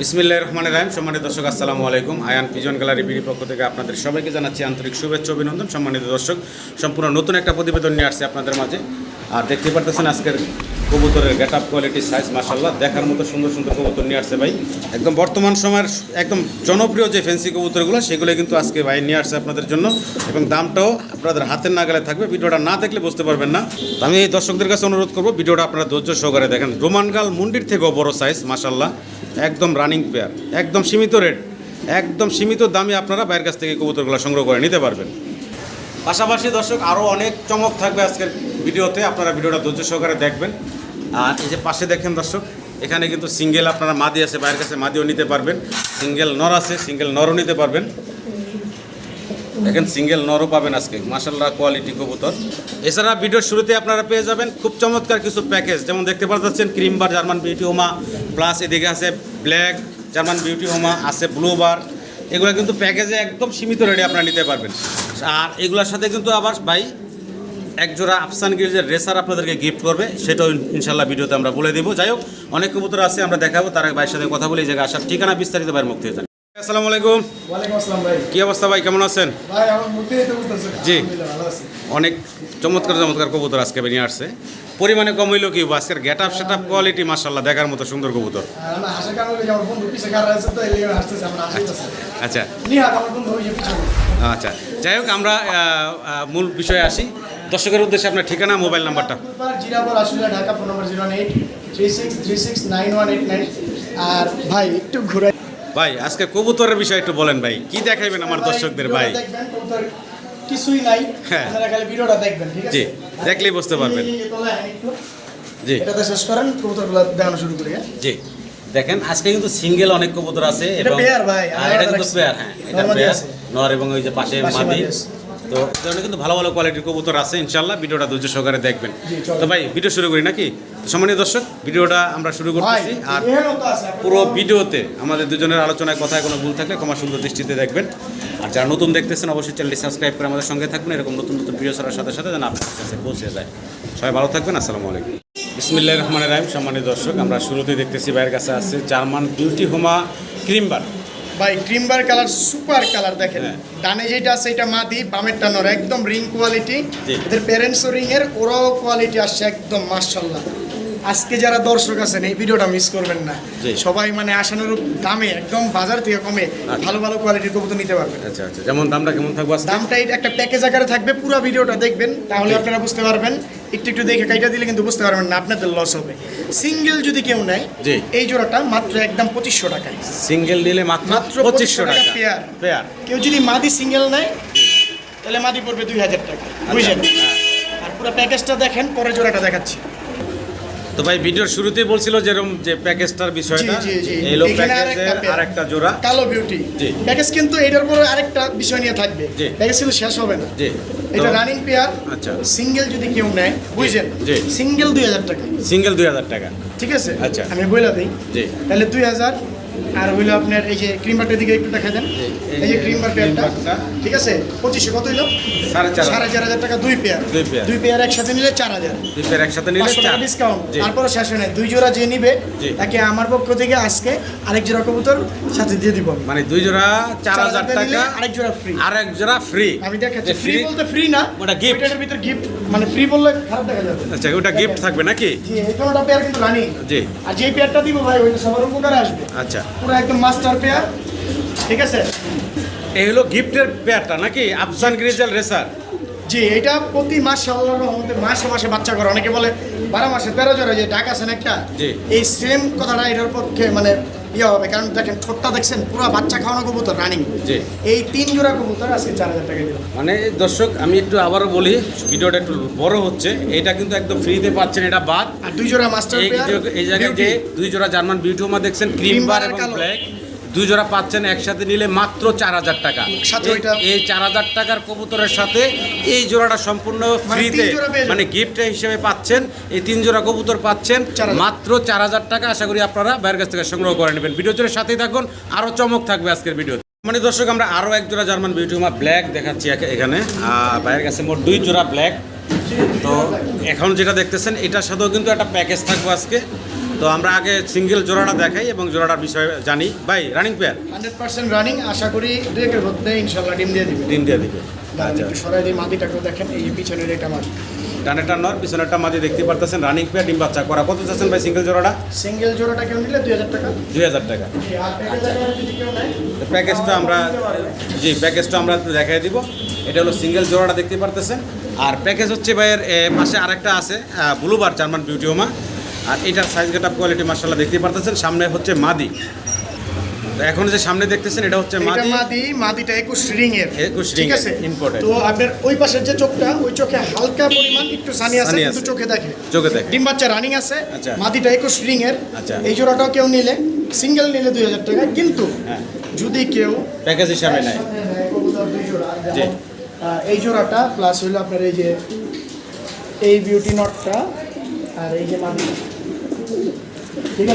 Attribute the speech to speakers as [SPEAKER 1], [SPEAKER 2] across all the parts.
[SPEAKER 1] বিসমিল্লাহ রহমান রাহিম। সম্মানিত দর্শক, আসসালামু আলাইকুম। আয়ান পিজন গ্যালারি বিডি পক্ষ থেকে আপনাদের সবাইকে জানাচ্ছি আন্তরিক শুভেচ্ছা অভিনন্দন। সম্মানিত দর্শক, সম্পূর্ণ নতুন একটা প্রতিবেদন নিয়ে আসছে আপনাদের মাঝে। আর দেখতে পারতেছেন আজকের কবুতরের গেট আপ কোয়ালিটি সাইজ মাসাল্লাহ দেখার মতো সুন্দর সুন্দর কবুতর নিয়ে আসছে ভাই। একদম বর্তমান সময়ের একদম জনপ্রিয় যে ফ্যান্সি কবুতরগুলো, সেগুলো কিন্তু আজকে ভাই নিয়ে আসছে আপনাদের জন্য। এবং দামটাও আপনাদের হাতের নাগালে থাকবে। ভিডিওটা না দেখলে বুঝতে পারবেন না। আমি এই দর্শকদের কাছে অনুরোধ করব, ভিডিওটা আপনারা ধৈর্য সহকারে দেখেন। রোমানগাল মুন্ডির থেকেও বড় সাইজ মাসাল্লাহ একদম রানিং পেয়ার একদম সীমিত রেট একদম সীমিত দামে আপনারা বাইরের কাছ থেকে কবুতরগুলো সংগ্রহ করে নিতে পারবেন। পাশাপাশি দর্শক আরও অনেক চমক থাকবে আজকের ভিডিওতে, আপনারা ভিডিওটা ধৈর্য সহকারে দেখবেন। আর এই যে পাশে দেখেন দর্শক, এখানে কিন্তু সিঙ্গেল আপনারা মাদি আছে, বাইরের কাছে মাদিও নিতে পারবেন। সিঙ্গেল নর আছে সিঙ্গেল নরও নিতে পারবেন। দেখেন সিঙ্গেল নরও পাবেন আজকে। মাসাল্লাহ কোয়ালিটি কবুতর। এছাড়া ভিডিওর শুরুতে আপনারা পেয়ে যাবেন খুব চমৎকার কিছু প্যাকেজ যেমন দেখতে পাচ্ছেন ক্রিম বার জার্মান বিউটি হোমা প্লাস এদিকে আছে ব্ল্যাক জার্মান বিউটি হোমা আছে ব্লু বার এগুলো কিন্তু প্যাকেজে একদম সীমিত রেটে আপনারা নিতে পারবেন। আর এগুলোর সাথে কিন্তু আবার ভাই এক জোড়া আফসান গিরিজের রেসার আপনাদেরকে গিফট করবে। সেটাও ইনশাল্লাহ ভিডিওতে আমরা বলে দেবো। যাই হোক, অনেক কবুতর আছে, আমরা দেখাবো। তার ভাইয়ের সাথে কথা বলে। এই জায়গায় আসার ঠিকানা বিস্তারিত ভাইয়ের জানি আসসালামু আলাইকুম।
[SPEAKER 2] ওয়ালাইকুম আসসালাম ভাই।
[SPEAKER 1] কি অবস্থা ভাই কেমন আছেন? জি। অনেক চমৎকার চমৎকার কবুতর আজকে নিয়ে আসছে। পরিমাণে কম হইলেও কি আজকের get up set up quality মাসাল্লাহ দেখার মতো সুন্দর কবুতর। আচ্ছা
[SPEAKER 2] পিছনে
[SPEAKER 1] আচ্ছা যাই হোক আমরা মূল বিষয়ে আসি। দর্শকের উদ্দেশ্যে আপনার ঠিকানা মোবাইল নাম্বারটা।
[SPEAKER 2] আসলে Dhaka phone number zero eight three six three six nine one eight nine. আর ভাই একটু ঘুরে
[SPEAKER 1] ভাই আজকে কবুতরের বিষয়ে একটু বলেন ভাই কি দেখাইবেন আমার দর্শকদের ভাই
[SPEAKER 2] কিছুই নাই
[SPEAKER 1] হ্যাঁ।
[SPEAKER 2] আপনারা খালি ভিডিওটা দেখবেন ঠিক আছে
[SPEAKER 1] জি, দেখলেই বুঝতে পারবেন। জি
[SPEAKER 2] এটাতে শেষ করেন কবুতরগুলো দেখানো শুরু করি হ্যাঁ?
[SPEAKER 1] জি দেখেন আজকে কিন্তু সিঙ্গেল অনেক কবুতর আছে এবং
[SPEAKER 2] এটা পেয়ার ভাই,
[SPEAKER 1] হ্যাঁ, এটা কিন্তু পেয়ার হ্যাঁ এটা পেয়ার নর এবং ওই যে পাশে মাদি। তো ধরনের কিন্তু ভালো ভালো কোয়ালিটির কবুতর আছে ইনশাল্লাহ ভিডিওটা ধৈর্য সহকারে দেখবেন। তো ভাই ভিডিও শুরু করি নাকি? সম্মানীয় দর্শক ভিডিওটা আমরা শুরু করতেছি। আর পুরো ভিডিওতে আমাদের দুজনের আলোচনায় কথায় কোনো ভুল থাকলে ক্ষমা সুন্দর দৃষ্টিতে দেখবেন। আর যারা নতুন দেখতেছেন অবশ্যই চ্যানেলটি সাবস্ক্রাইব করে আমাদের সঙ্গে থাকবেন এরকম নতুন নতুন ভিডিও ছাড়ার সাথে সাথে যেন আপনার কাছে পৌঁছে যায়। সবাই ভালো থাকবেন আসসালামু আলাইকুম। বিসমিল্লাহ রহমান রাহিম। সম্মানীয় দর্শক আমরা শুরুতেই দেখতেছি ভাইয়ের কাছে আছে জার্মান বিউটি হোমা ক্রিমবার
[SPEAKER 2] ভাই ক্রিমবার কালার সুপার কালার দেখেন।
[SPEAKER 1] হ্যাঁ।
[SPEAKER 2] ডানে যেটা আছে এটা মাদি বামের টানোর একদম রিং কোয়ালিটি এদের প্যারেন্টসও রিং এর ওরাও কোয়ালিটি আসছে একদম মাশাল্লাহ আজকে যারা দর্শক আছেন এই ভিডিওটা মিস করবেন না। সবাই মানে আশানুরূপ দামে একদম বাজার থেকে কমে ভালো ভালো কোয়ালিটির কবুতর নিতে পারবেন।
[SPEAKER 1] আচ্ছা আচ্ছা। যেমন দামটা কেমন থাকবে
[SPEAKER 2] দামটা এটা একটা প্যাকেজ আকারে থাকবে পুরো ভিডিওটা দেখবেন তাহলে আপনারা বুঝতে পারবেন। একটু একটু দেখে কাইটা দিলে কিন্তু বুঝতে পারবেন না আপনাদের লস হবে। সিঙ্গেল যদি কেউ নেয়। এই জোড়াটা মাত্র একদম পঁচিশশো টাকায়।
[SPEAKER 1] সিঙ্গেল নিলে মাত্র
[SPEAKER 2] মাত্র
[SPEAKER 1] পঁচিশশো টাকা।
[SPEAKER 2] পেয়ার।
[SPEAKER 1] পেয়ার
[SPEAKER 2] কেউ যদি মাদি সিঙ্গেল নেয় তাহলে মাদি পড়বে দুই হাজার টাকা। বুঝলেন
[SPEAKER 1] হ্যাঁ।
[SPEAKER 2] আর পুরো প্যাকেজটা দেখেন পরে জোড়াটা দেখাচ্ছি।
[SPEAKER 1] তো ভাই ভিডিওর শুরুতেই বলছিল যেরকম যে প্যাকেজটার বিষয়টা। এই
[SPEAKER 2] লো
[SPEAKER 1] প্যাকেজের
[SPEAKER 2] আরেকটা
[SPEAKER 1] জোড়া।
[SPEAKER 2] কালো বিউটি
[SPEAKER 1] জি।
[SPEAKER 2] প্যাকেজ কিন্তু এটার পরে আরেকটা বিষয় নিয়ে থাকবে।
[SPEAKER 1] জি।
[SPEAKER 2] প্যাকেজ কিন্তু শেষ হবে না।
[SPEAKER 1] জি।
[SPEAKER 2] এটা রানিং পেয়ার
[SPEAKER 1] আচ্ছা।
[SPEAKER 2] সিঙ্গেল যদি কেউ নেয় বুঝছেন?
[SPEAKER 1] জি।
[SPEAKER 2] সিঙ্গেল দুই হাজার টাকা।
[SPEAKER 1] সিঙ্গেল দুই হাজার টাকা।
[SPEAKER 2] ঠিক আছে?
[SPEAKER 1] আচ্ছা।
[SPEAKER 2] আমি বলে দিই।
[SPEAKER 1] জি।
[SPEAKER 2] তাহলে দুই হাজার আর হইল আপনার এই যে ক্রিম বাটের দিকে একটু দেখা দেন। এই যে ক্রিম বার পেয়ারটা
[SPEAKER 1] cream bar টা।
[SPEAKER 2] ঠিক আছে? পঁচিশশো কত হইল?
[SPEAKER 1] সাড়ে চার
[SPEAKER 2] সাড়ে চার হাজার টাকা দুই পেয়ার
[SPEAKER 1] দুই পেয়ার।
[SPEAKER 2] দুই পেয়ার একসাথে নিলে চার হাজার।
[SPEAKER 1] দুই পেয়ার একসাথে নিলে
[SPEAKER 2] পাঁচশো টাকা ডিসকাউন্ট তারপরে শেষ হয় দুই জোড়া যে নিবে তাকে আমার পক্ষ থেকে আজকে আরেক জোড়া কবুতর সাথে দিয়ে দিব
[SPEAKER 1] মানে দুই জোড়া চার হাজার টাকা
[SPEAKER 2] আরেক জোড়া ফ্রি
[SPEAKER 1] আর এক জোড়া ফ্রি
[SPEAKER 2] আমি দেখাচ্ছি। ফ্রি বলতে ফ্রি না।
[SPEAKER 1] ওটা গিফট
[SPEAKER 2] ওইটার ভিতর গিফট মানে ফ্রি বললে খারাপ দেখা যাবে।
[SPEAKER 1] আচ্ছা ওটা গিফট থাকবে নাকি?
[SPEAKER 2] জি এই কোনোটা পেয়ার কিন্তু রানিং
[SPEAKER 1] জি।
[SPEAKER 2] আর যেই পেয়ারটা দিব ভাই ওইটা সবার উপকারে আসবে।
[SPEAKER 1] আচ্ছা।
[SPEAKER 2] পুরো একদম মাস্টার পেয়ার ঠিক আছে?
[SPEAKER 1] এই হলো গিফটের পেয়ারটা নাকি? আফসান গ্রিজাল রেসার
[SPEAKER 2] জি এটা প্রতি মাসে আল্লাহর রহমতে মাসে মাসে বাচ্চা করে। অনেকে বলে বারো মাসে তেরো জোরে যে ডাক আছেন একটা। এই সেম কথাটা এটার পক্ষে মানে ইয়ে হবে কারণ দেখেন ঠোঁটটা দেখছেন পুরো বাচ্চা খাওয়ানো কবুতর রানিং
[SPEAKER 1] জি।
[SPEAKER 2] এই তিন জোড়া কবুতর আজকে চার হাজার টাকা দিলাম
[SPEAKER 1] মানে দর্শক আমি একটু আবারও বলি ভিডিওটা একটু বড় হচ্ছে। এটা কিন্তু একদম ফ্রিতে পাচ্ছেন এটা বাদ।
[SPEAKER 2] আর দুই জোড়া মাস্টার
[SPEAKER 1] এই জায়গায় যে দুই জোড়া জার্মান বিউটিউমা দেখছেন ক্রিম বার এবং ব্ল্যাক দুই জোড়া পাচ্ছেন একসাথে নিলে মাত্র চার হাজার টাকা। এই- চার হাজার টাকার কবুতরের সাথে এই জোড়াটা সম্পূর্ণ ফ্রিতে। মানে গিফট হিসেবে পাচ্ছেন। এই তিন জোড়া কবুতর পাচ্ছেন মাত্র চার হাজার টাকা। আশা করি আপনারা বাইরের কাছ থেকে সংগ্রহ করে নেবেন। ভিডিও জোরের সাথেই থাকুন আরও চমক থাকবে আজকের ভিডিও মানে দর্শক আমরা আরও এক জোড়া জার্মান বিউটিউমা ব্ল্যাক দেখাচ্ছি এখানে। বাইরের কাছে মোট দুই জোড়া ব্ল্যাক তো এখন যেটা দেখতেছেন এটার সাথেও কিন্তু একটা প্যাকেজ থাকবে আজকে। তো আমরা আগে সিঙ্গেল জোড়াটা দেখাই এবং জোড়াটার বিষয়ে জানি। ভাই running pair
[SPEAKER 2] hundred percent running আশা করি দু একের মধ্যে ইনশাল্লাহ ডিম দিয়ে দিবে।
[SPEAKER 1] ডিম দিয়ে দিবে। আচ্ছা।
[SPEAKER 2] একটু সরাই দিই মাদিটাকেও দেখেন এই পিছনের এটা মাদি
[SPEAKER 1] ডানেরটা নর পিছনেরটা মাঝে দেখতে পারতেছেন রানিং পেয়ার ডিম বাচ্চা করা। কত চাচ্ছেন ভাই সিঙ্গেল জোড়াটা?
[SPEAKER 2] সিঙ্গেল জোড়াটা কেউ নিলে দুই হাজার টাকা।
[SPEAKER 1] দুই হাজার টাকা। প্যাকেজটা আমরা জি প্যাকেজটা আমরা দেখাই দিব। এটা হলো সিঙ্গেল জোড়াটা দেখতে পারতেছেন। আর প্যাকেজ হচ্ছে ভাইয়ের পাশে আরেকটা আছে ব্লুবার জার্মান বিউটিওমা আর এটার সাইজ গেট আপ কোয়ালিটি মার্শাল্লাহ দেখতে পারতেছেন। সামনে হচ্ছে মাদি। এখন যে সামনে দেখতেছেন এটা হচ্ছে মাদি।
[SPEAKER 2] মাদি মাদিটা একুশ রিং এর
[SPEAKER 1] 21
[SPEAKER 2] ঠিক আছে?
[SPEAKER 1] imported।
[SPEAKER 2] তো আপনার ওই পাশের যে চোখটা ওই চোখে হালকা পরিমাণ একটু সানি আছে কিন্তু চোখে দেখে।
[SPEAKER 1] চোখে দেখে।
[SPEAKER 2] ডিম বাচ্চা রানিং আছে
[SPEAKER 1] আচ্ছা।
[SPEAKER 2] মাদিটা একুশ রিং এর
[SPEAKER 1] আচ্ছা।
[SPEAKER 2] এই জোড়াটাও কেউ নিলে সিঙ্গেল নিলে দুই হাজার টাকা কিন্তু
[SPEAKER 1] হ্যাঁ।
[SPEAKER 2] যদি কেউ
[SPEAKER 1] প্যাকেজ হিসাবে নেয় জি।
[SPEAKER 2] এই জোড়াটা প্লাস হইল আপনার এই যে এই বিউটি নটটা আর এই যে মাদি।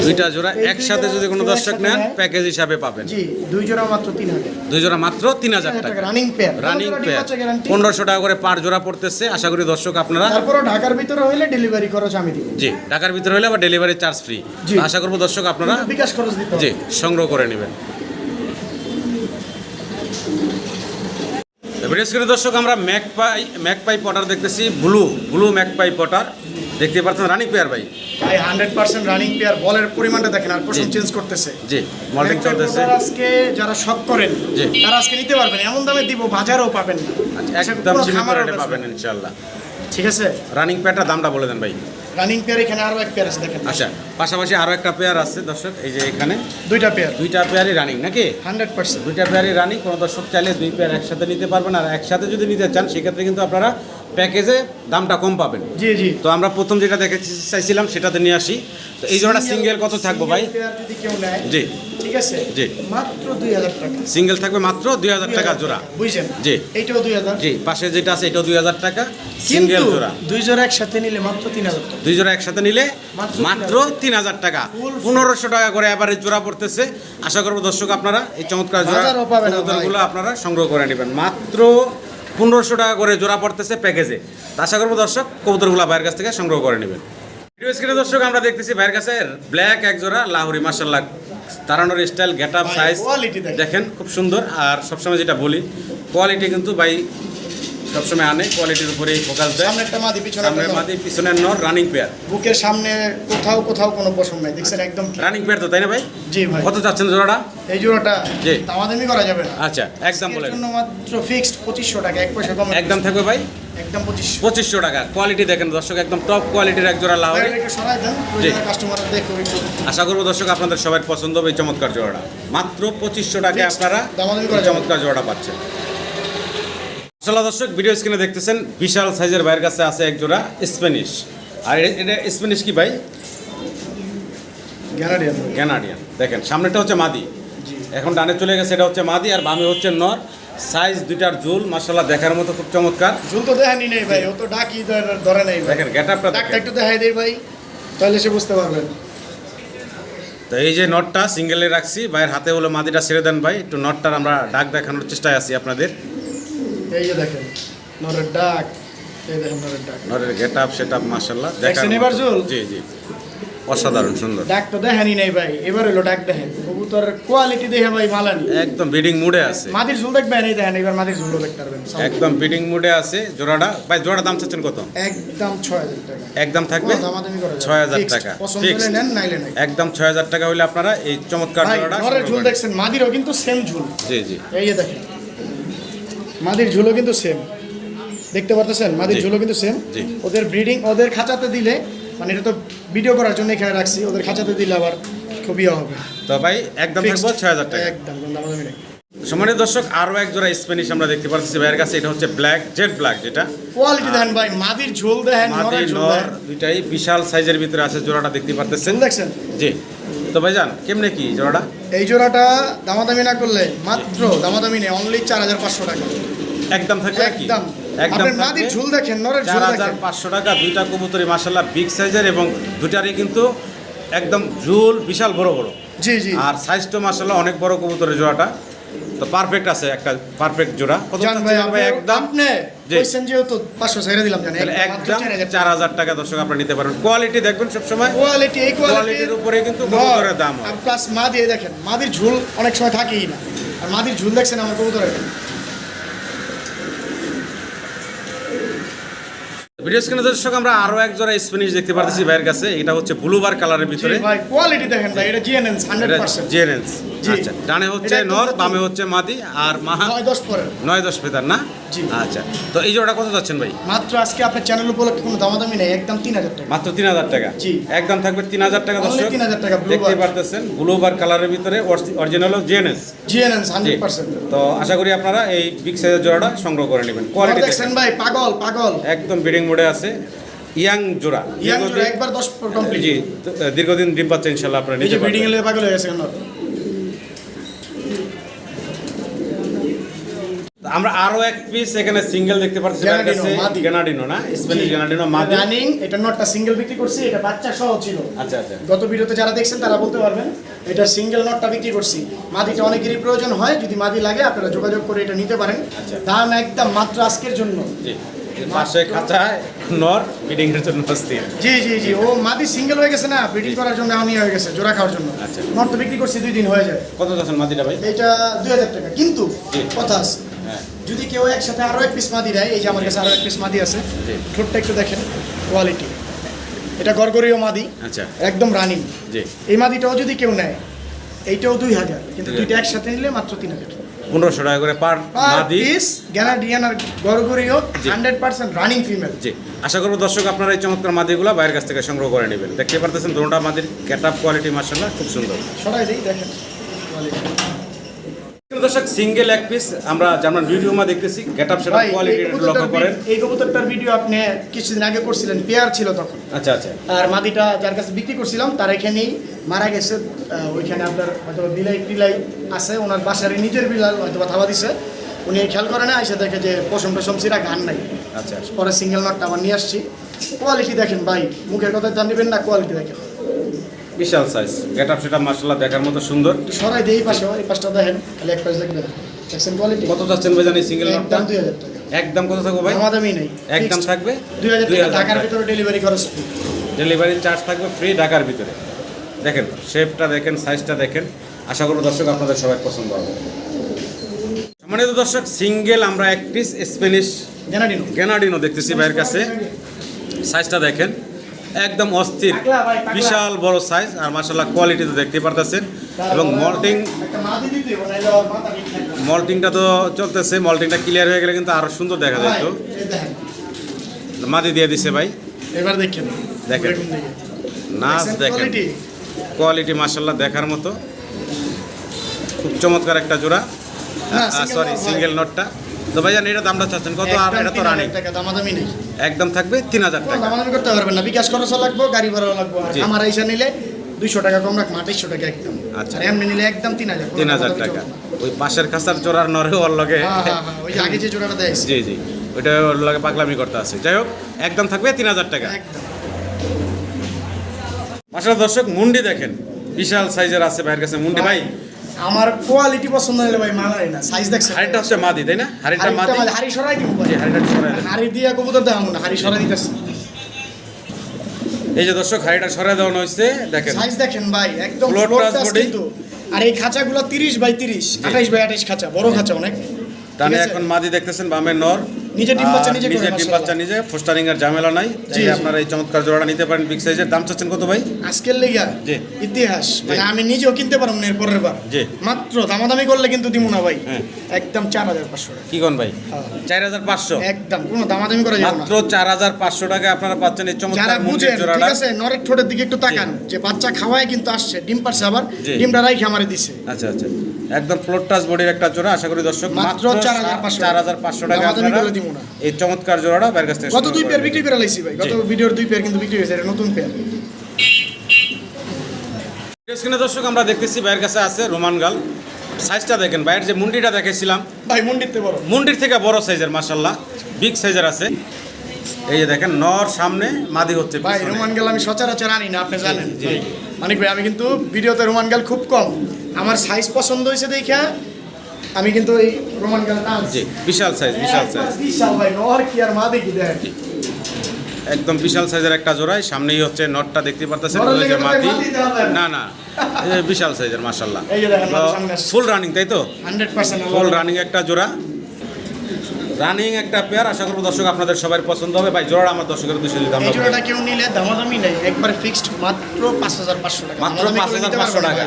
[SPEAKER 1] দুইটা জোড়া একসাথে যদি কোনো দর্শক নেন প্যাকেজ হিসাবে পাবেন।
[SPEAKER 2] জি দুই জোড়া মাত্র তিন হাজার।
[SPEAKER 1] দুই জোড়া মাত্র তিন হাজার টাকা।
[SPEAKER 2] রানিং পেয়ার
[SPEAKER 1] রানিং পেয়ার পনেরোশো টাকা করে পার জোড়া পড়তেছে। আশা করি দর্শক আপনারা
[SPEAKER 2] তারপরও ঢাকার ভিতরে হইলে ডেলিভারি খরচ আমি দিব।
[SPEAKER 1] জি ঢাকার ভিতরে হলে আবার ডেলিভারি চার্জ ফ্রি আশা করব দর্শক আপনারা
[SPEAKER 2] বিকাশ খরচ দিতে
[SPEAKER 1] জি সংগ্রহ করে নেবেন। দর্শক আমরা ম্যাকপাই ম্যাকপাই পটার দেখতেছি ব্লু ব্লু ম্যাকপাই পটার দেখতে পাচ্ছেন রানিং পেয়ার ভাই।
[SPEAKER 2] ভাই হান্ড্রেড পার্সেন্ট রানিং পেয়ার বলের পরিমাণটা দেখেন আর পোষণ চেঞ্জ করতেছে।
[SPEAKER 1] জি মল্টিং চলতেছে।
[SPEAKER 2] আজকে যারা শখ করেন তারা আজকে নিতে পারবেন এমন দামে দিব বাজারেও পাবেন না। আচ্ছা,
[SPEAKER 1] একদম
[SPEAKER 2] কোনো
[SPEAKER 1] সীমিত রেটে পাবেন
[SPEAKER 2] না।
[SPEAKER 1] ইনশাল্লাহ
[SPEAKER 2] ঠিক আছে?
[SPEAKER 1] রানিং পেয়ারটার দামটা বলে দেন ভাই।
[SPEAKER 2] রানিং পেয়ার এখানে আরও এক পেয়ার আছে দেখেন।
[SPEAKER 1] আচ্ছা পাশাপাশি আরও একটা পেয়ার আছে দর্শক এই যে এখানে।
[SPEAKER 2] দুইটা পেয়ার
[SPEAKER 1] দুইটা পেয়ারই রানিং নাকি?
[SPEAKER 2] হান্ড্রেড পার্সেন্ট
[SPEAKER 1] দুইটা পেয়ারই রানিং কোনো দর্শক চাইলে দুই পেয়ার একসাথে নিতে পারবেন আর একসাথে যদি নিতে চান সেক্ষেত্রে কিন্তু আপনারা প্যাকেজে দামটা কম পাবেন।
[SPEAKER 2] জি জি।
[SPEAKER 1] তো আমরা প্রথম যেটা দেখে চাইছিলাম সেটাতে নিয়ে আসি। তো এই জোড়া সিঙ্গেল কত থাকব ভাই?
[SPEAKER 2] যদি কেউ নেয়
[SPEAKER 1] জি।
[SPEAKER 2] ঠিক আছে?
[SPEAKER 1] জি।
[SPEAKER 2] মাত্র টাকা।
[SPEAKER 1] সিঙ্গেল থাকবে মাত্র দুই হাজার টাকা জোড়া।
[SPEAKER 2] বুঝছেন?
[SPEAKER 1] জি। পাশে যেটা আছে এটাও দুই হাজার টাকা সিঙ্গেল জোড়া।
[SPEAKER 2] দুই জোড়া একসাথে নিলে মাত্র তিন হাজার টাকা।
[SPEAKER 1] দুই জোড়া একসাথে নিলে
[SPEAKER 2] মাত্র
[SPEAKER 1] মাত্র তিন হাজার টাকা।
[SPEAKER 2] Full
[SPEAKER 1] পনেরোশো টাকা করে এবারে জোড়া পড়তেছে। আশা করব দর্শক আপনারা এই চমৎকার জোড়া আপনারা সংগ্রহ করে নেবেন। মাত্র পনেরোশো টাকা করে জোড়া পড়তেছে প্যাকেজে আশা করব দর্শক কবুতরগুলা বাইরের কাছ থেকে সংগ্রহ করে নেবেন। ভিডিও স্ক্রিনে দর্শক আমরা দেখতেছি বাইরের কাছে ব্ল্যাক এক জোড়া লাহোরি মার্শাল্লাহ তারানোর স্টাইল গেট আপ সাইজ
[SPEAKER 2] দেখেন।
[SPEAKER 1] দেখেন খুব সুন্দর। আর সবসময় যেটা বলি কোয়ালিটি কিন্তু ভাই সবসময় আনে কোয়ালিটির উপরেই ফোকাস দেয়।
[SPEAKER 2] সামনে একটা মাদি পিছনে নর।
[SPEAKER 1] মাদি পিছনের নর রানিং পেয়ার
[SPEAKER 2] বুকের সামনে কোথাও কোথাও কোনো পশম নাই দেখছেন একদম
[SPEAKER 1] রানিং পেয়ার তো তাই না ভাই?
[SPEAKER 2] জি ভাই।
[SPEAKER 1] কত চাচ্ছেন জোড়াটা?
[SPEAKER 2] এই জোড়াটা
[SPEAKER 1] জি।
[SPEAKER 2] দামাদামি করা যাবে না।
[SPEAKER 1] আচ্ছা একদম বলে
[SPEAKER 2] জন্য মাত্র ফিক্সড পঁচিশশো টাকা এক পয়সা কম
[SPEAKER 1] একদম থাকবে ভাই?
[SPEAKER 2] একদম পঁচিশশো।
[SPEAKER 1] পঁচিশশো টাকা কোয়ালিটি দেখেন দর্শক একদম টপ কোয়ালিটির এক জোড়া
[SPEAKER 2] একটু সরাই দেন। কাস্টমার দেখো
[SPEAKER 1] আশা করব দর্শক আপনাদের সবার পছন্দ হবে এই চমৎকার জোড়াটা। মাত্র পঁচিশশো টাকায়
[SPEAKER 2] Fixed।
[SPEAKER 1] আপনারা
[SPEAKER 2] দামাদামি করা
[SPEAKER 1] চমৎকার জোড়াটা পাচ্ছেন। আসলে দর্শক ভিডিও স্ক্রিনে দেখতেছেন বিশাল সাইজের ভাইয়ের কাছে আছে এক জোড়া স্প্যানিশ আর এটা স্প্যানিশ কি ভাই?
[SPEAKER 2] গ্যারাডিয়ান
[SPEAKER 1] ক্যানাডিয়ান দেখেন সামনেটা হচ্ছে মাদি। এখন ডানে চলে গেছে এটা হচ্ছে মাদি আর বামে হচ্ছে নর। সাইজ দুইটার ঝুল মাসাল্লাহ দেখার মতো খুব চমৎকার।
[SPEAKER 2] ঝুল তো দেখানি নেই ভাই ও তো ডাকি ধরে- নেই
[SPEAKER 1] দেখেন গেট আপটা
[SPEAKER 2] ডাকটা একটু দেখাই দেই ভাই তাহলে সে বুঝতে পারবেন।
[SPEAKER 1] তো এই যে নটটা সিঙ্গেলে রাখছি ভাইয়ের হাতে হলো মাদিটা ছেড়ে দেন ভাই একটু নটটার আমরা ডাক দেখানোর চেষ্টায় আছি আপনাদের।
[SPEAKER 2] এই যে দেখেন নরের ডাক এই দেখেন নরের ডাক।
[SPEAKER 1] নরের গেট আপ সেট আপ মাসাল্লাহ
[SPEAKER 2] দেখছেন এবার ঝুল?
[SPEAKER 1] জি জি। অসাধারণ সুন্দর।
[SPEAKER 2] ডাক তো দেখানি নেই ভাই এবার হলো ডাক দেখেন। কবুতর কোয়ালিটি দেখে ভাই মালানি।
[SPEAKER 1] একদম বিডিং মুডে আছে।
[SPEAKER 2] মাদির ঝুল দেখবেন এই দেখেন এবার মাদির ঝুলও দেখতে পারবেন।
[SPEAKER 1] একদম বিডিং মুডে আছে জোড়াটা। ভাই জোড়া দাম চাচ্ছেন কত?
[SPEAKER 2] একদম টাকা।
[SPEAKER 1] একদম থাকবে?
[SPEAKER 2] কোনো দামাদামি করা যাবে না।
[SPEAKER 1] ছয় হাজার
[SPEAKER 2] Fixed।
[SPEAKER 1] টাকা।
[SPEAKER 2] পছন্দ নেন নাইলে নাই
[SPEAKER 1] একদম টাকা হলে আপনারা এই চমৎকার জোড়াটা
[SPEAKER 2] ঝুল দেখছেন মাদিরও কিন্তু সেম ঝুল।
[SPEAKER 1] জি জি।
[SPEAKER 2] এই যে দেখেন। মাদির ঝুলও কিন্তু সেম দেখতে পারতেছেন? মাদির
[SPEAKER 1] জি।
[SPEAKER 2] ঝুলও কিন্তু সেম ওদের ব্রিডিং ওদের খাঁচাতে দিলে মানে এটা তো ভিডিও করার জন্য এখানে রাখছি ওদের খাঁচাতে দিলে আবার খুবই হবে।
[SPEAKER 1] তো ভাই একদম। থাকব ছয় হাজার টাকা।
[SPEAKER 2] একদম দামাদামি নেই
[SPEAKER 1] সম্মানিত দর্শক আরও এক জোড়া স্প্যানিশ আমরা দেখতে পাচ্ছি ভাইয়ের কাছে এটা হচ্ছে ব্ল্যাক জেড ব্ল্যাক যেটা।
[SPEAKER 2] কোয়ালিটি দেখেন ভাই মাদির ঝোল দেখেন
[SPEAKER 1] মাদি
[SPEAKER 2] নরের ঝোল
[SPEAKER 1] নর দুইটাই বিশাল সাইজের ভিতরে আছে জোড়াটা দেখতে পারতেছেন।
[SPEAKER 2] ঝোল দেখছেন?
[SPEAKER 1] জি। তো ভাইজান কেমনে কি জোড়াটা?
[SPEAKER 2] এই জোড়াটা দামাদামি না করলে মাত্র দামাদামি নেই অনলি চার হাজার পাঁচশো টাকা।
[SPEAKER 1] একদম থাকবে
[SPEAKER 2] একদম।
[SPEAKER 1] একদম
[SPEAKER 2] আপনার ঝুল দেখেন নরের
[SPEAKER 1] চার
[SPEAKER 2] ঝুল
[SPEAKER 1] হাজার
[SPEAKER 2] দেখেন
[SPEAKER 1] পাঁচশো টাকা দুইটা কবুতরি বিগ সাইজের এবং দুটারই কিন্তু একদম ঝুল বিশাল বড় বড়।
[SPEAKER 2] জি জি।
[SPEAKER 1] আর সাইজটা অনেক বড় কবুতরের জোড়াটা। তো পারফেক্ট আছে একটা পারফেক্ট জোড়া। কত
[SPEAKER 2] ভাই
[SPEAKER 1] একদম?
[SPEAKER 2] আপনি। কইছেন যেহেতু পাঁচশো ছেড়ে দিলাম জানি।
[SPEAKER 1] তাহলে একদম চার হাজার টাকা দর্শক আপনারা নিতে পারবেন। কোয়ালিটি দেখবেন সবসময়।
[SPEAKER 2] কোয়ালিটি এই
[SPEAKER 1] কোয়ালিটির উপরে কিন্তু কবুতরের দাম হয়।
[SPEAKER 2] প্লাস মা দিয়ে দেখেন মাদির ঝুল অনেক সময় থাকেই না। আর মাদির ঝুল দেখছেন আমার কবুতরের
[SPEAKER 1] ভিডিও স্ক্রিনে দর্শক আমরা আরও এক জোড়া স্প্যানিশ দেখতে পারতেছি ভাইয়ের কাছে। এটা হচ্ছে ব্লুবার কালারের ভিতরে।
[SPEAKER 2] ভাই কোয়ালিটি দেখেন ভাই এটা জিএনএনস হান্ড্রেড পার্সেন্ট
[SPEAKER 1] জেনেন্স
[SPEAKER 2] জি।
[SPEAKER 1] আচ্ছা ডানে হচ্ছে নর। বামে হচ্ছে মাদি আর মাহা
[SPEAKER 2] নয় দশ পরে
[SPEAKER 1] নয় দশ পেতার না?
[SPEAKER 2] জি।
[SPEAKER 1] আচ্ছা। তো এই জোড়াটা কত যাচ্ছেন ভাই?
[SPEAKER 2] মাত্র আজকে আপনার চ্যানেল উপলক্ষে কোনো দামাদামি নেই একদম তিন হাজার টাকা।
[SPEAKER 1] মাত্র তিন হাজার টাকা?
[SPEAKER 2] জি।
[SPEAKER 1] একদম থাকবে তিন হাজার টাকা দর্শক।
[SPEAKER 2] 3,000 টাকা,
[SPEAKER 1] দেখতে পারতেছেন ব্লুবার কালারের ভিতরে অরিজিনাল জিএনএস
[SPEAKER 2] জিএনএনস হান্ড্রেড পার্সেন্ট
[SPEAKER 1] তো আশা করি আপনারা এই বিগ সাইজের জোড়াটা সংগ্রহ করে নেবেন। কোয়ালিটি
[SPEAKER 2] দেখছেন ভাই পাগল পাগল।
[SPEAKER 1] একদম বিডিং মোডে আছে। ইয়াং জোড়া।
[SPEAKER 2] ইয়াং
[SPEAKER 1] দীর্ঘদিন-
[SPEAKER 2] একবার দশ কমপ্লিট
[SPEAKER 1] জি দীর্ঘদিন ডিম পাচ্ছে ইনশাল্লাহ আপনারা
[SPEAKER 2] ব্রিডিং এর পাগল হয়ে গেছে
[SPEAKER 1] আমরা আরও এক পিস এখানে সিঙ্গেল দেখতে পাচ্ছি
[SPEAKER 2] গ্যানাডিনো,
[SPEAKER 1] না? স্প্যানিশ গ্যানাডিনো মাদি
[SPEAKER 2] রানিং এটা নটটা সিঙ্গেল বিক্রি করছি এটা বাচ্চা সহ ছিল।
[SPEAKER 1] আচ্ছা আচ্ছা।
[SPEAKER 2] গত ভিডিওতে যারা দেখছেন তারা বলতে পারবেন এটা সিঙ্গেল নটটা বিক্রি করছি। মাদিটা অনেকেরই প্রয়োজন হয় যদি মাদি লাগে আপনারা যোগাযোগ করে এটা নিতে পারেন।
[SPEAKER 1] আচ্ছা।
[SPEAKER 2] দাম একদম মাত্র আজকের জন্য।
[SPEAKER 1] পাশে খাঁচা নর বিডিং এর জন্য
[SPEAKER 2] জি জি জি। ও মাদি সিঙ্গেল হয়ে গেছে না ব্রিডিং করার জন্য আমি হয়ে গেছে জোড়া খাওয়ার জন্য।
[SPEAKER 1] আচ্ছা।
[SPEAKER 2] নট তো বিক্রি করছি দুই দিন হয়ে যায়।
[SPEAKER 1] কত যাচ্ছেন মাদিটা ভাই?
[SPEAKER 2] এটা দুই হাজার টাকা। কিন্তু কথা আছে। যদি কেউ একসাথে আরও এক পিস মাদি দেয় এই যে আমার কাছে আরও এক পিস মাদি আছে। ঠোঁটটা একটু দেখেন কোয়ালিটি এটা গড়গড়ীয় মাদি
[SPEAKER 1] আচ্ছা।
[SPEAKER 2] একদম রানিং
[SPEAKER 1] জি।
[SPEAKER 2] এই মাদিটাও যদি কেউ নেয় এইটাও দুই হাজার কিন্তু দুইটা একসাথে নিলে মাত্র তিন হাজার।
[SPEAKER 1] পনেরোশো টাকা করে পার মাদি।
[SPEAKER 2] পিস গ্যানাডিয়ান আর গড়গড়ীয়
[SPEAKER 1] জি।
[SPEAKER 2] হান্ড্রেড পার্সেন্ট রানিং ফিমেল
[SPEAKER 1] জি। আশা করব দর্শক আপনারা এই চমৎকার মাদিগুলো বাইরের কাছ থেকে সংগ্রহ করে নেবেন। দেখতে পারতেছেন দুটোটা মাদির ক্যাট আপ কোয়ালিটি মার্শাল্লাহ খুব সুন্দর।
[SPEAKER 2] সরাই দিই দেখেন। quality।
[SPEAKER 1] দর্শক সিঙ্গেল এক পিস আমরা যেমন ভিডিও মা দেখতেছি। গেট আপ সেটা কোয়ালিটি লক্ষ্য করেন।
[SPEAKER 2] এই কবুতরটার ভিডিও আপনি কিছুদিন আগে করছিলেন পেয়ার ছিল তখন।
[SPEAKER 1] আচ্ছা আচ্ছা।
[SPEAKER 2] আর মাদিটা যার কাছে বিক্রি করছিলাম তার এখানেই মারা গেছে। ওইখানে আপনার হয়তো বিলাই টিলাই আছে ওনার বাসার নিজের বিলাল হয়তো থাবা দিছে। উনি খেয়াল করে না এসে দেখে যে পশম টসম সিরা গান নাই।
[SPEAKER 1] আচ্ছা
[SPEAKER 2] পরে সিঙ্গেল নটটা আবার নিয়ে আসছি। কোয়ালিটি দেখেন ভাই মুখের কথা জানিবেন না কোয়ালিটি দেখেন।
[SPEAKER 1] বিশাল সাইজ গেট আপ সেটা মার্শাল্লাহ দেখার মতো সুন্দর।
[SPEAKER 2] সরাই দিয়ে এই পাশে এই পাশটা দেখেন। খালি এক পাশ দেখবেন দেখছেন কোয়ালিটি
[SPEAKER 1] কত চাচ্ছেন ভাই জানি সিঙ্গেল নোটটা
[SPEAKER 2] একদম দুই হাজার টাকা।
[SPEAKER 1] একদম কত থাকবে ভাই?
[SPEAKER 2] আমাদামি নেই।
[SPEAKER 1] একদম থাকবে? 2000
[SPEAKER 2] টাকা ঢাকার ভিতরে ডেলিভারি খরচ free।
[SPEAKER 1] ডেলিভারি চার্জ থাকবে ফ্রি ঢাকার ভিতরে। দেখেন শেপটা দেখেন সাইজটা দেখেন। আশা করব দর্শক আপনাদের সবাই পছন্দ হবে। সম্মানিত দর্শক সিঙ্গেল আমরা এক পিস স্প্যানিশ
[SPEAKER 2] গ্যানাডিনো
[SPEAKER 1] গ্যানাডিনো দেখতেছি ভাইয়ের কাছে। সাইজটা দেখেন। একদম অস্থির। বিশাল বড় সাইজ আর মাসাল্লাহ কোয়ালিটি তো দেখতে পারতেছেন এবং মল্টিং। মল্টিংটা তো চলতেছে মল্টিংটা ক্লিয়ার হয়ে গেলে কিন্তু আরও সুন্দর দেখা যেত
[SPEAKER 2] এই
[SPEAKER 1] মাদি দিয়ে দিছে ভাই।
[SPEAKER 2] এবার দেখেন।
[SPEAKER 1] দেখেন। নাচ দেখেন। কোয়ালিটি মাসাল্লাহ দেখার মতো। খুব চমৎকার একটা জোড়া। সরি সিঙ্গেল নোটটা তো ভাইজান এটা দামটা চাচ্ছেন। কত? আর এটা তো রানিং।
[SPEAKER 2] দামাদামি নেই।
[SPEAKER 1] একদম থাকবে তিন হাজার টাকা।
[SPEAKER 2] দামাদামি করতে পারবেন না। বিকাশ খরচও লাগবে গাড়ি ভাড়াও লাগবে। আমার আইসা নিলে দুইশো টাকা কম রাখব আঠাইশশো টাকা একদম।
[SPEAKER 1] আচ্ছা।
[SPEAKER 2] এমনি নিলে একদম তিন হাজার।
[SPEAKER 1] তিন হাজার টাকা। ওই পাশের খাসার জোড়ার নরে ওর লগে
[SPEAKER 2] হ্যাঁ হ্যাঁ হ্যাঁ ওই যে আগে যে জোড়াটা দেয়
[SPEAKER 1] জি জি। ওইটা ওর লগে পাগলামি করতে আছে। যাই হোক একদম থাকবে তিন হাজার টাকা।
[SPEAKER 2] একদম।
[SPEAKER 1] মাসাল দর্শক মুন্ডি দেখেন। বিশাল সাইজের আছে ভাইয়ের কাছে মুন্ডি। ভাই
[SPEAKER 2] আমার কোয়ালিটি পছন্দ হলে ভাই মানাই না সাইজ দেখছেন?
[SPEAKER 1] হাড়িটা হচ্ছে মাদি তাই না? হাড়িটা মাদি?
[SPEAKER 2] হাড়ি সরাই দিব ভাই।
[SPEAKER 1] হাড়িটা সরাই।
[SPEAKER 2] হাড়ি দিয়ে কবুতর দেখাবো না হাড়ি সরাই দিতেছি।
[SPEAKER 1] এই যে দর্শক হাড়িটা সরাই দেওয়ানো হয়েছে দেখেন।
[SPEAKER 2] সাইজ দেখেন ভাই একদম
[SPEAKER 1] touch
[SPEAKER 2] touch কিন্তু। আর এই খাঁচাগুলো তিরিশ বাই তিরিশ আঠাইশ বাই আঠাইশ খাঁচা বড় খাঁচা অনেক। আছে?
[SPEAKER 1] এখন মাদি দেখতেছেন বামের নর।
[SPEAKER 2] নিজে ডিম বাচ্চা নিজে
[SPEAKER 1] ডিম বাচ্চা নিজে ফোস্টারিং এর ঝামেলা নাই।
[SPEAKER 2] জি,
[SPEAKER 1] আপনারা এই চমৎকার জোড়াটা নিতে পারেন বিগ সাইজের দাম চাচ্ছেন কত ভাই?
[SPEAKER 2] আজকের লেগা
[SPEAKER 1] জি।
[SPEAKER 2] ইতিহাস। মানে আমি নিজেও কিনতে পারব না এর পরের বার।
[SPEAKER 1] জি।
[SPEAKER 2] মাত্র দামাদামি করলে কিন্তু দিব না ভাই।
[SPEAKER 1] হ্যাঁ।
[SPEAKER 2] একদম চার হাজার পাঁচশো টাকা।
[SPEAKER 1] কি কোন ভাই?
[SPEAKER 2] হ্যাঁ।
[SPEAKER 1] চার হাজার পাঁচশো?
[SPEAKER 2] একদম। কোনো দামাদামি করা যাবে না।
[SPEAKER 1] মাত্র চার হাজার পাঁচশো টাকা আপনারা পাচ্ছেন এই চমৎকার
[SPEAKER 2] বুঝেন ঠিক আছে? নরের ঠোঁটের দিকে একটু তাকান। যে বাচ্চা খাওয়ায় কিন্তু আসছে ডিম পারছে আবার। ডিমটা রাইখে আমারে দিছে।
[SPEAKER 1] আচ্ছা আচ্ছা। একদম ফ্লোর টাচ বডির একটা জোড়া আশা করি দর্শক
[SPEAKER 2] মাত্র 4,500
[SPEAKER 1] চার হাজার পাঁচশো টাকা। আপনারা এই চমৎকার জোড়াটা বাইরের কাছ থেকে
[SPEAKER 2] গত দুই পেয়ার বিক্রি করে লাইছি ভাই। গত ভিডিওর দুই পেয়ার কিন্তু বিক্রি হয়েছে এটা নতুন পেয়ার
[SPEAKER 1] স্ক্রিনে দর্শক আমরা দেখতেছি বাইরের কাছে আছে রোমান গাল সাইজটা দেখেন বাইরের যে মুন্ডিটা দেখেছিলাম
[SPEAKER 2] ভাই মন্ডিতে বড়।
[SPEAKER 1] মুন্ডির থেকে বড় সাইজের মাসাল্লাহ বিগ সাইজের আছে। এই যে দেখেন নর সামনে মাদি হচ্ছে
[SPEAKER 2] ভাই। রোমান গাল আমি সচরাচর আনি না আপনি জানেন।
[SPEAKER 1] জি।
[SPEAKER 2] মানিক ভাই আমি কিন্তু ভিডিওতে রোমান গাল খুব কম। আমার সাইজ পছন্দ হয়েছে দেখা আমি কিন্তু এই রোমান গান
[SPEAKER 1] জি বিশাল সাইজ বিশাল সাইজ
[SPEAKER 2] বিশাল ভাই নর কি আর মা দেখি দেখ।
[SPEAKER 1] একদম বিশাল সাইজের একটা জোড়াই সামনেই হচ্ছে নটটা দেখতে পারতেছেন? ওই যে
[SPEAKER 2] হবে না।
[SPEAKER 1] না বিশাল সাইজের মাশাল্লাহ
[SPEAKER 2] এই যে দেখেন, সামনে
[SPEAKER 1] ফুল রানিং তাই তো?
[SPEAKER 2] হান্ড্রেড পার্সেন্ট
[SPEAKER 1] ফুল রানিং একটা জোড়া। রানিং একটা পেয়ার আশা করব দর্শক আপনাদের সবার পছন্দ হবে। ভাই জোড়া আমার দর্শকের উদ্দেশ্যে যদি
[SPEAKER 2] এই
[SPEAKER 1] আমরা
[SPEAKER 2] জোড়াটা কেউ নিলে দামাদামি নেই। একবার ফিক্সড মাত্র পাঁচ হাজার পাঁচশো টাকা।
[SPEAKER 1] মাত্র পাঁচ হাজার পাঁচশো টাকা।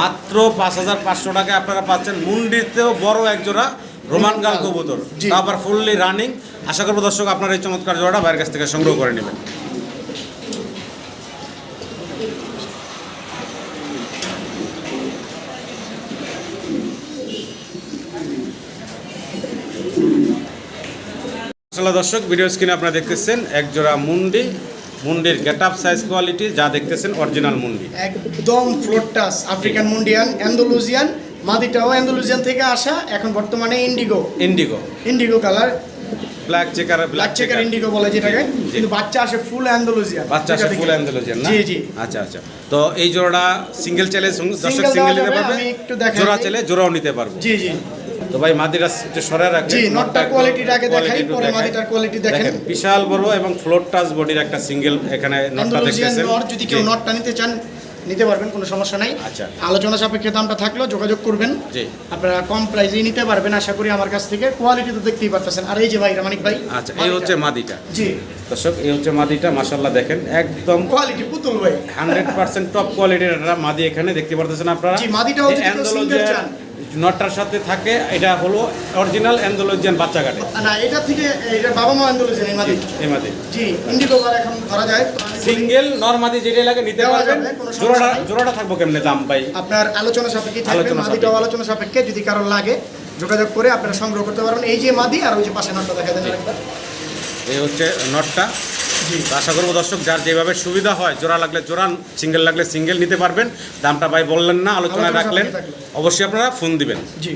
[SPEAKER 1] মাত্র পাঁচ হাজার পাঁচশো টাকায় আপনারা পাচ্ছেন মুন্ডিতেও বড় এক জোড়া রোমান গাল কবুতর। তারপর ফুললি রানিং আশা করব দর্শক আপনারা এই চমৎকার জোড়াটা বাইরের কাছ থেকে সংগ্রহ করে নেবেন। দর্শক ভিডিও স্ক্রিনে আপনারা দেখতেছেন এক জোড়া মুন্ডি। মুন্ডির গেট আপ সাইজ কোয়ালিটি যা দেখতেছেন অরিজিনাল মুন্ডি।
[SPEAKER 2] একদম ফ্লোটাস আফ্রিকান মুন্ডিয়ান অ্যান্ডোলুজিয়ান মাদিটাও অ্যান্ডোলুজিয়ান থেকে আসা এখন বর্তমানে Indigo
[SPEAKER 1] Indigo
[SPEAKER 2] Indigo colour
[SPEAKER 1] black checker
[SPEAKER 2] black checker Indigo বলে যেটাকে। কিন্তু বাচ্চা আসে ফুল অ্যান্ডোলুজিয়ান
[SPEAKER 1] বাচ্চা আসে ফুল অ্যান্ডালুজিয়ান না?
[SPEAKER 2] জি জি।
[SPEAKER 1] আচ্ছা আচ্ছা। তো এই জোড়া সিঙ্গেল চাইলে দর্শক সিঙ্গেল নিতে পারবে? জোড়া। চাইলে জোড়াও নিতে পারব।
[SPEAKER 2] জি জি।
[SPEAKER 1] তো ভাই মাদিরা একটু সরাই রাখবেন
[SPEAKER 2] জি,
[SPEAKER 1] নটটা
[SPEAKER 2] quality-টা আগে দেখাই, পরে। মাদিটার quality দেখেন।
[SPEAKER 1] বিশাল বড় এবং ফ্লোর টাচ বডির একটা সিঙ্গেল এখানে নটটা দেখতেছেন।
[SPEAKER 2] নর যদি কেউ নটটা নিতে চান নিতে পারবেন কোনো সমস্যা নাই।
[SPEAKER 1] আচ্ছা।
[SPEAKER 2] আলোচনা সাপেক্ষে দামটা থাকলেও যোগাযোগ করবেন।
[SPEAKER 1] জি।
[SPEAKER 2] আপনারা কম প্রাইসেই নিতে পারবেন আশা করি আমার কাছ থেকে। কোয়ালিটি তো দেখতেই পারতেছেন। আর এই যে ভাই রামানিক ভাই
[SPEAKER 1] আচ্ছা এই হচ্ছে মাদিটা।
[SPEAKER 2] জি।
[SPEAKER 1] দর্শক এই হচ্ছে মাদিটা মাশাল্লাহ দেখেন একদম
[SPEAKER 2] কোয়ালিটি পুতুল ভাই।
[SPEAKER 1] হান্ড্রেড পার্সেন্ট টপ কোয়ালিটির একটা মাদি এখানে দেখতে পারতেছেন আপনারা।
[SPEAKER 2] জি, মাদিটাও যদি
[SPEAKER 1] অ্যান্ডোলজিয়ান। নটটার সাথে থাকে এটা হলো অরিজিনাল অ্যান্ডোলজিয়ান বাচ্চা কাটে।
[SPEAKER 2] না এটা থেকে এটা বাবা মা আন্দোলন এই মাদি।
[SPEAKER 1] এই মাদি।
[SPEAKER 2] জি ইন্ডিগো এখন ধরা যায়।
[SPEAKER 1] সিঙ্গেল নরমাদি যেটা লাগে নিতে পারবেন। জোড়াটা জোড়াটা থাকব কেমনে দাম পাই
[SPEAKER 2] আপনার আলোচনা সাপেক্ষে থাকবে
[SPEAKER 1] আলোচনা
[SPEAKER 2] মাদিটাও আলোচনা সাপেক্ষে যদি কারও লাগে যোগাযোগ করে আপনারা সংগ্রহ করতে পারবেন। এই যে মাদি আর ওই যে পাশে নটটা দেখা দেন আরেকবার।
[SPEAKER 1] এই হচ্ছে নটটা। আশা করব দর্শক যার যেভাবে সুবিধা হয় জোড়া লাগলে জোড়া সিঙ্গেল লাগলে সিঙ্গেল নিতে পারবেন। দামটা ভাই বললেন না আলোচনায়
[SPEAKER 2] আলোচনা
[SPEAKER 1] রাখলেন। অবশ্যই আপনারা ফোন দিবেন।
[SPEAKER 2] জি।